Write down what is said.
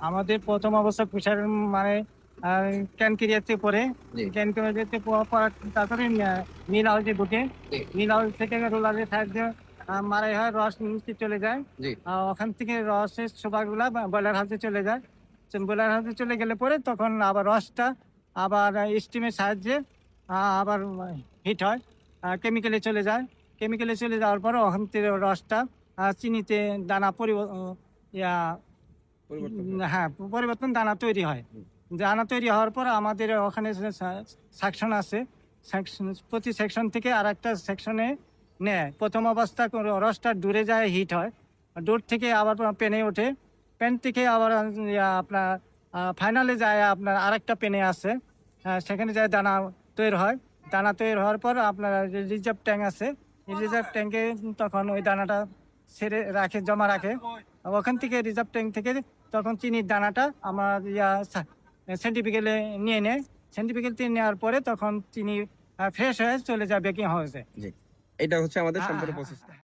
আমাদের প্রথম অবস্থা প্রেশার মানে ক্যান ক্রিয়াতে পরে। জি। ক্যান ক্রিয়াতে পড়ার তারপরে মিল হাউসে ঢুকে। মিল হাউস থেকে রোলারে থাকতে মারাই হয় রস নিচে চলে যায়। ওখান থেকে রসের সোবাগুলা বয়লার হাউসে চলে যায়। বয়লার হাউসে চলে গেলে পরে তখন আবার রসটা আবার স্টিমের সাহায্যে আবার হিট হয় কেমিক্যালে চলে যায়। কেমিক্যালে চলে যাওয়ার পরে ওখান থেকে রসটা চিনিতে দানা ইয়া উম, হ্যাঁ। পরিবর্তন দানা তৈরি হয়। দানা তৈরি হওয়ার পর আমাদের ওখানে সেকশন আছে প্রতি সেকশন থেকে আর একটা সেকশনে নেয়। প্রথম অবস্থা রসটা দূরে যায় হিট হয়। দূর থেকে আবার পেনে ওঠে। পেন থেকে আবার আপনার ফাইনালে যায় আপনার আরেকটা পেনে আছে আহ, সেখানে যায় দানা তৈরি হয়। দানা তৈরি হওয়ার পর আপনার রিজার্ভ ট্যাঙ্ক আছে। রিজার্ভ ট্যাঙ্কে তখন ওই দানাটা ছেড়ে রাখে জমা রাখে। ওখান থেকে রিজার্ভ ট্যাঙ্ক থেকে তখন চিনির দানাটা আমার ইয়া সেন্টিফিকেলে নিয়ে নেয়। সেন্টিফিকেল নেওয়ার পরে তখন চিনি ফ্রেশ হয়ে চলে যায়। বেকিং হাউসে এটা হচ্ছে আমাদের সম্পূর্ণ প্রচেষ্টা